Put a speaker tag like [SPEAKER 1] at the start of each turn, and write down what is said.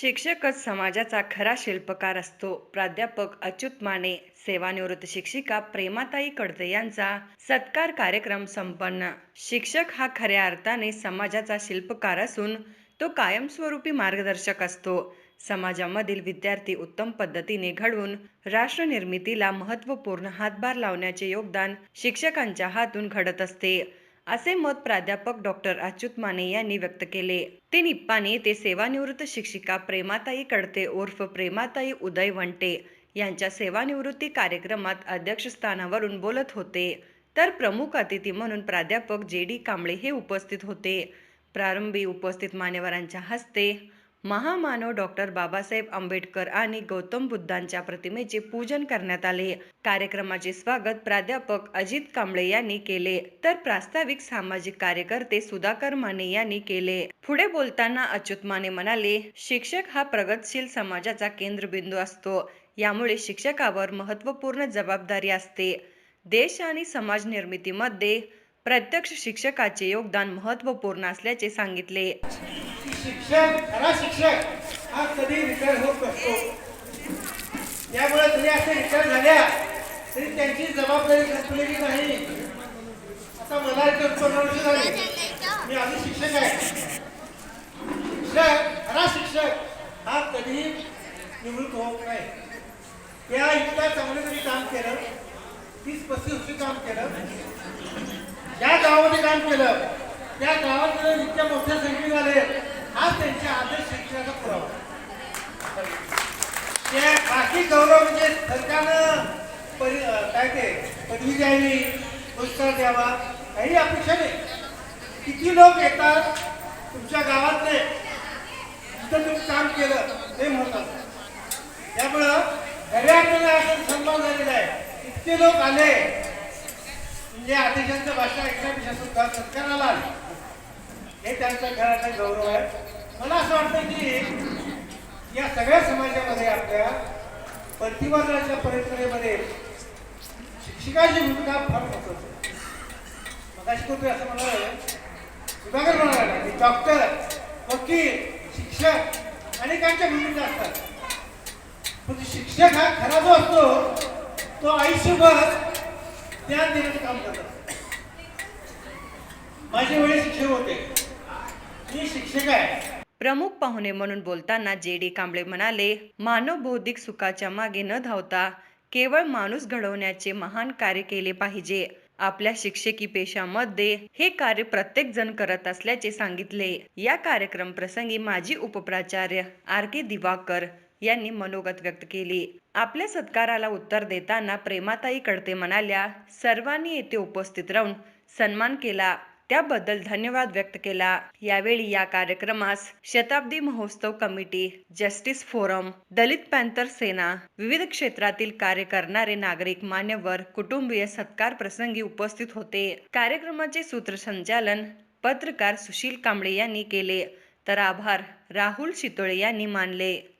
[SPEAKER 1] शिक्षकच समाजाचा खरा शिल्पकार असतो. प्राध्यापक अच्युत माने सेवानिवृत्त शिक्षिका प्रेमाताई कडते यांचा सत्कार कार्यक्रम संपन्न. शिक्षक हा खऱ्या अर्थाने समाजाचा शिल्पकार असून तो कायमस्वरूपी मार्गदर्शक असतो. समाजामधील विद्यार्थी उत्तम पद्धतीने घडवून राष्ट्रनिर्मितीला महत्त्वपूर्ण हातभार लावण्याचे योगदान शिक्षकांच्या हातून घडत असते. असे मत प्राध्यापक डॉक्टर अच्युत माने यांनी व्यक्त केले. ते निप्पाने ते सेवानिवृत्त शिक्षिका प्रेमाताई कडते उर्फ प्रेमाताई उदय वंटे यांच्या सेवानिवृत्ती कार्यक्रमात अध्यक्षस्थानावरून बोलत होते. तर प्रमुख अतिथी म्हणून प्राध्यापक जे डी कांबळे हे उपस्थित होते. प्रारंभी उपस्थित मान्यवरांच्या हस्ते महामानव डॉक्टर बाबासाहेब आंबेडकर आणि गौतम बुद्धांच्या प्रतिमेचे पूजन करण्यात आले. कार्यक्रमाचे स्वागत प्राध्यापक अजित कांबळे यांनी केले. तर प्रास्ताविक सामाजिक कार्यकर्ते सुधाकर माने यांनी केले. पुढे बोलताना अच्युत माने म्हणाले शिक्षक हा प्रगतशील समाजाचा केंद्रबिंदू असतो. यामुळे शिक्षकावर महत्त्वपूर्ण जबाबदारी असते. देश आणि समाज निर्मितीमध्ये प्रत्यक्ष शिक्षकाचे योगदान महत्त्वपूर्ण असल्याचे सांगितले.
[SPEAKER 2] शिक्षक खरा शिक्षक हा कधी रिटायर होत नसतो. त्यामुळे जरी असे रिटायर झाल्या तरी त्यांची जबाबदारी संपलेली नाही. आता मला इथं पंधरा वर्ष झाली. मी आधी शिक्षक आहे. शिक्षक खरा शिक्षक हा कधीही निवृत्त होत नाही. त्या इतका चांगलं तरी काम केलं तीस पस्तीस वर्ष काम केलं. काम केलं. त्या गावाकडे इतक्या मोठ्या संख्येने आले हा त्यांच्या आदर्श शिक्षणाचा पुरावा. त्या बाकी गौरव म्हणजे सरकारनं परि काय ते पदवी द्यावी पुरस्कार द्यावा काही अपेक्षा नाही. किती लोक येतात तुमच्या गावातले? जिथं तुम्ही काम केलं ते म्हणतात. त्यामुळं खऱ्या असं सन्मान झालेला आहे. इतके लोक आले. म्हणजे अध्यक्षांच्या भाषा ऐकण्यापेक्षा सुद्धा सत्काराला आली. हे त्यांचा घराचा गौरव आहे. मला असं वाटतं की या सगळ्या समाजामध्ये आपल्या प्रतिवादाच्या परंपरेमध्ये शिक्षिकाची भूमिका फार महत्वाची आहे. मगाशी कोणतरी असं म्हणाल सुधाकर म्हणाला की डॉक्टर वकील शिक्षक अनेकांच्या भूमिका असतात. पण शिक्षक हा खरा जो असतो तो आयुष्यभर ज्ञान देण्याचं काम करतात. माझे वडील शिक्षक होते. मी शिक्षक आहे.
[SPEAKER 1] प्रमुख पाहुणे म्हणून बोलताना जे डी कांबळे म्हणाले मानव बौद्धिक सुखाच्या मागे न धावता केवळ माणूस घडवण्याचे महान कार्य केले पाहिजे. आपल्या शिक्षकी पेशामध्ये हे कार्य प्रत्येक जण करत असल्याचे सांगितले. या कार्यक्रम प्रसंगी माजी उपप्राचार्य आर के दिवाकर यांनी मनोगत व्यक्त केली. आपल्या सत्काराला उत्तर देताना प्रेमाताई कडते म्हणाल्या सर्वांनी येथे उपस्थित राहून सन्मान केला. त्याबद्दल धन्यवाद व्यक्त केला. यावेळी या कार्यक्रमास शताब्दी महोत्सव committee justice forum Dalit panther Sena विविध क्षेत्रातील कार्य करणारे नागरिक मान्यवर कुटुंबीय सत्कार प्रसंगी उपस्थित होते. कार्यक्रमाचे सूत्रसंचालन पत्रकार सुशील कांबळे यांनी केले. तर आभार राहुल शितोळे यांनी मानले.